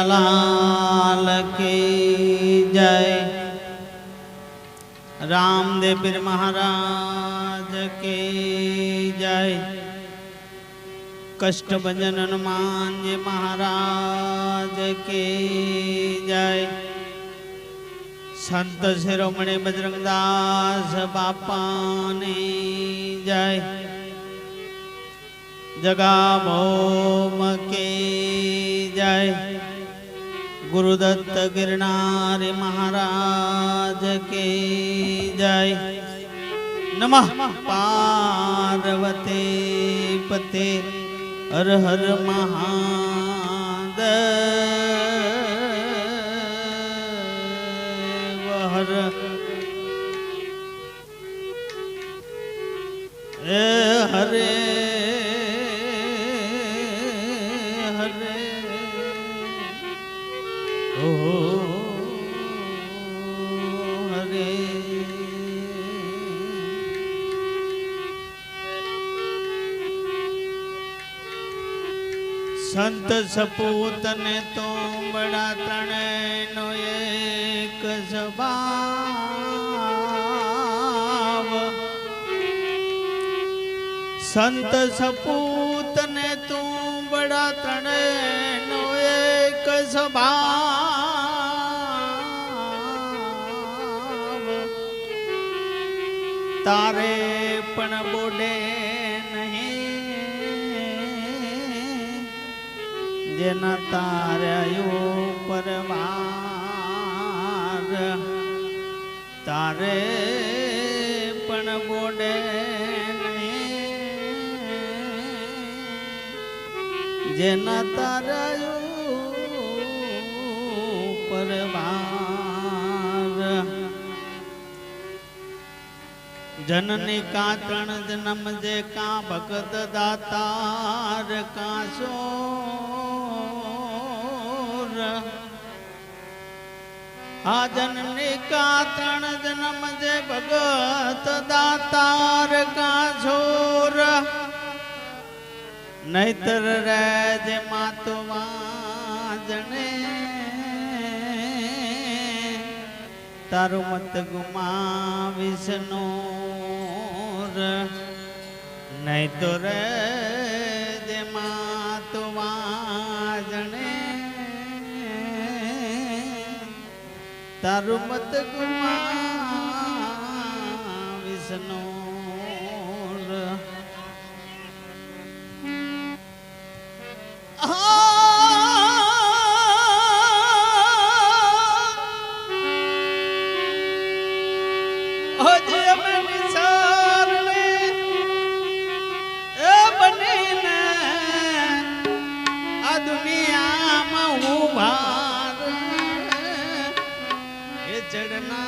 કનૈયાલાલ કી જય રામદેવ પીર મહારાજ કી જય કષ્ટભંજન હનુમાનજી મહારાજ કી જય સંત શિરોમણી બજરંગદાસ બાપાની જય જગાભોમ કે જય ગુરુદત્ત ગિરનારી મહારાજ કે જય નમઃ પાર્વતી પતે હર હર મહાદેવ સંત સપૂત ને તો બડા ત્રણેયનો એક સ્વભાવ. સંત સપૂત ને તું બડા ત્રણેયનો એક સ્વભાવ. તારે પણ બોડે જેના તાર્યો પરવાર. તારે પણ બોડે જેન તારાયું પરવાર. જનની કાતણ જન્મ જે કા ભગત દાતાર કા આ જનની કા ત્રણ જન્મ જે ભગત દાતાર કા છોર નહીતર રે જે માતો વાજણે. તારું મત ગુમા વિષ્ણુ નહીં તો રે જે તો તારું મત ગુમા નૂર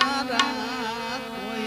ચડનારા કોઈ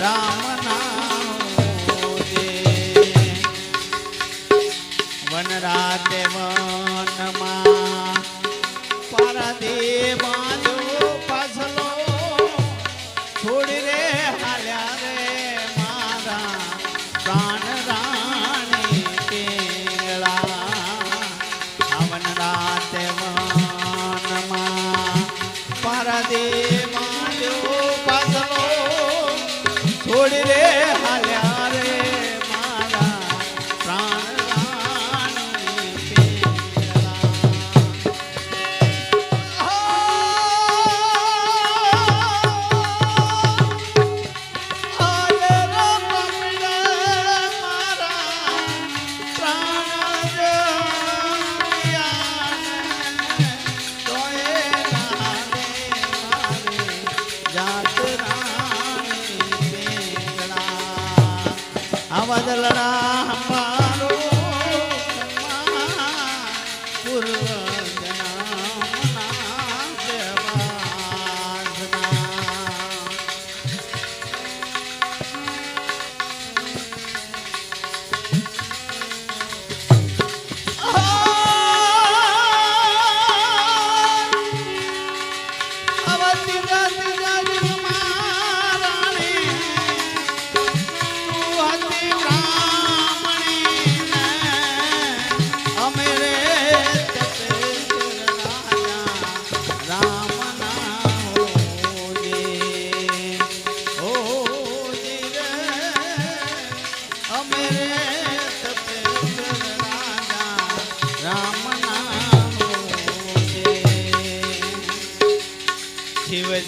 राम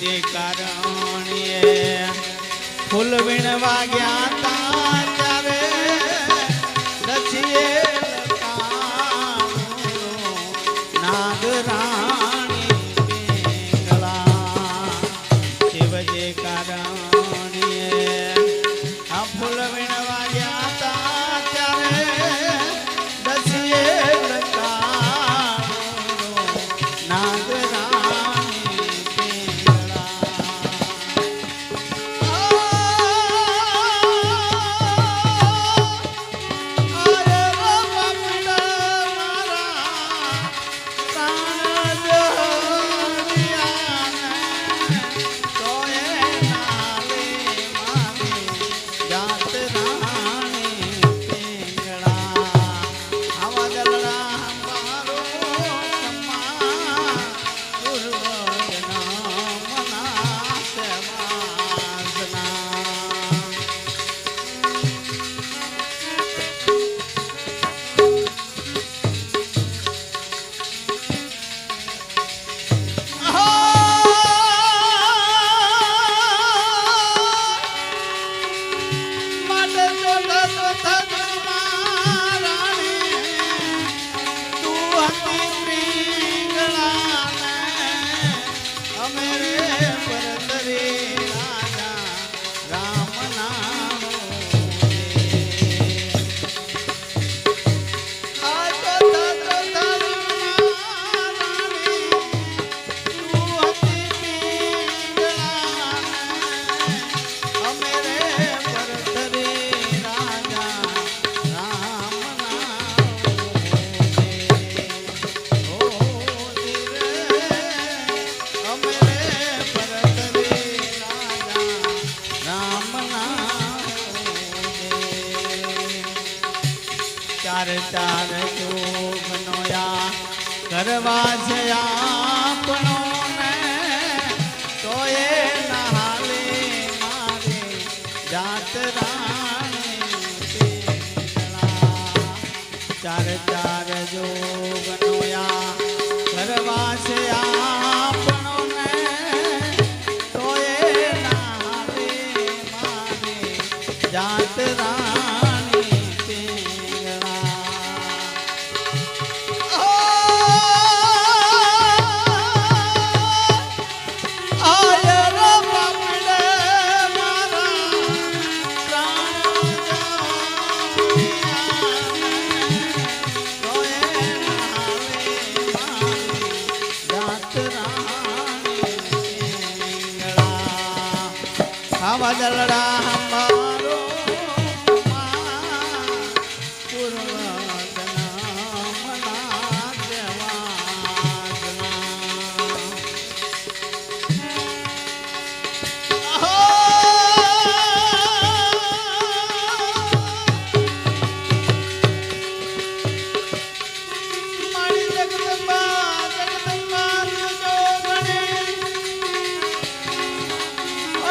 શિવજી કારણીએ ફૂલ વીણવા ગયા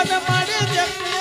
મન મારે જગ્યા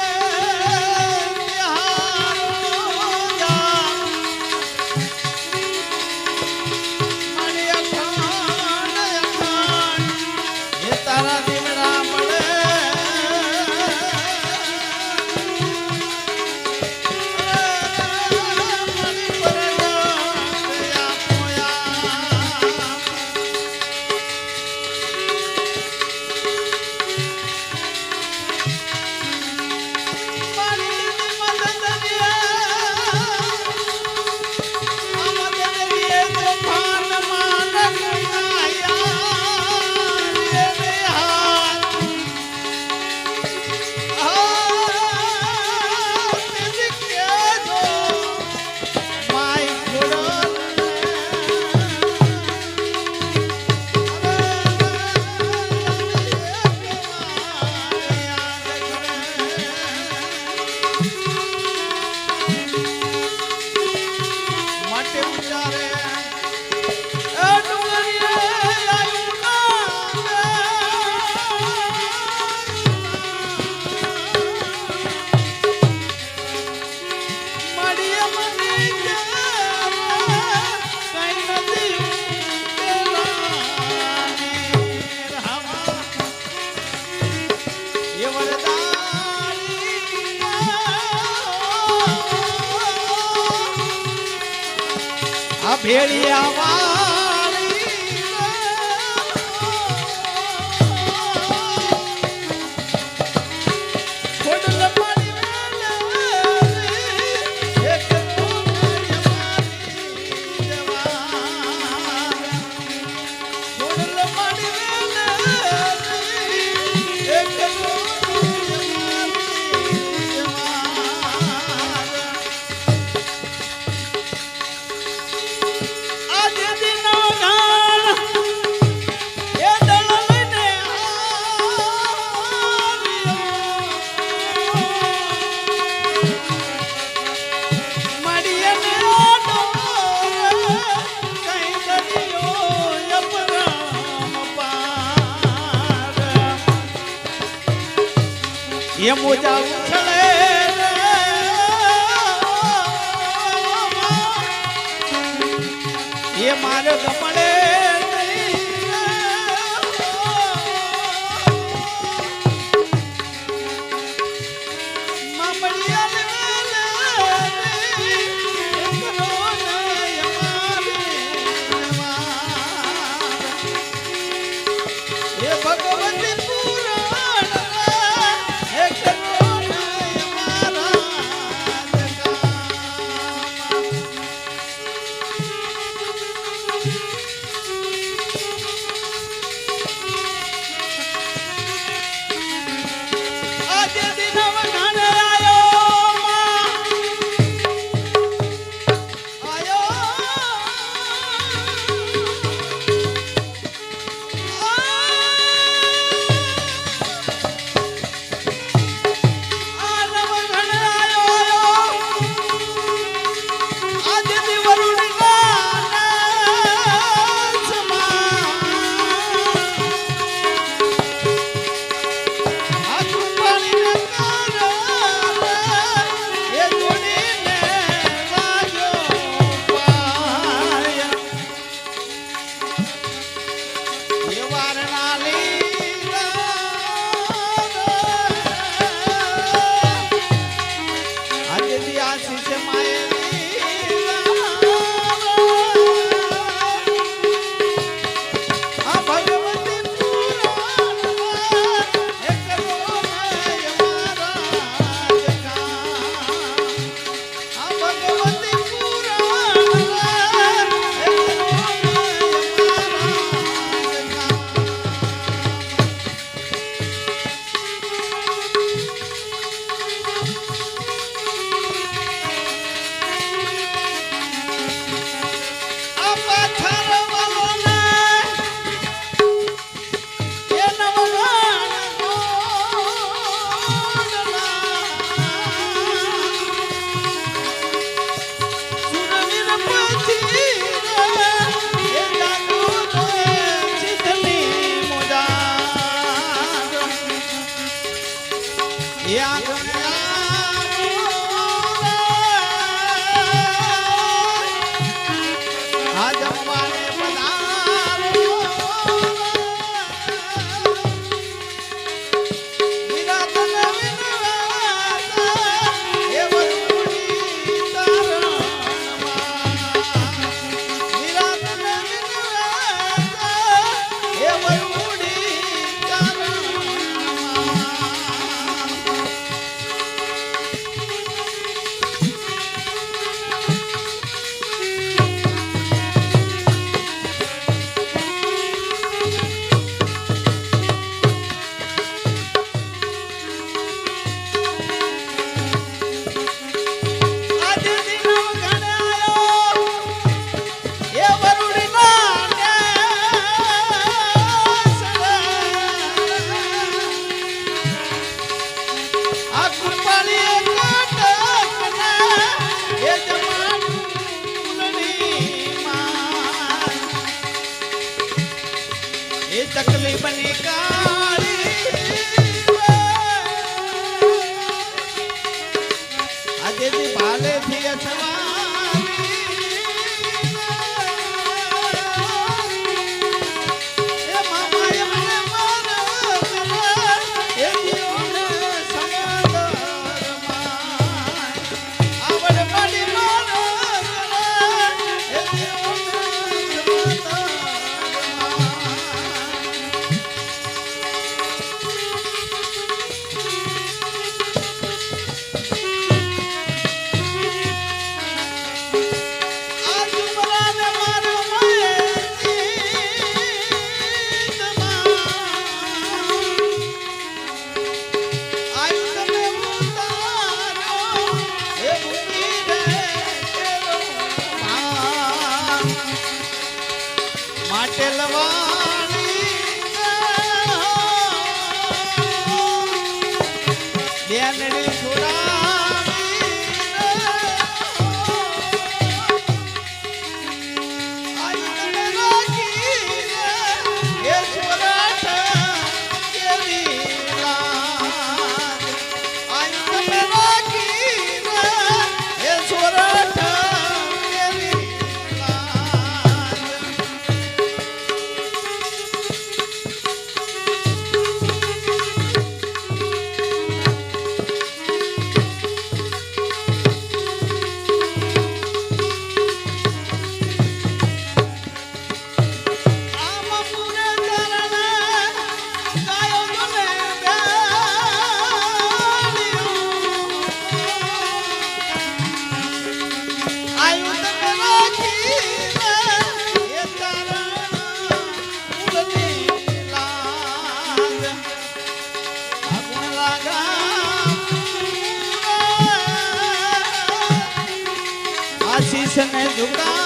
આશીષ ને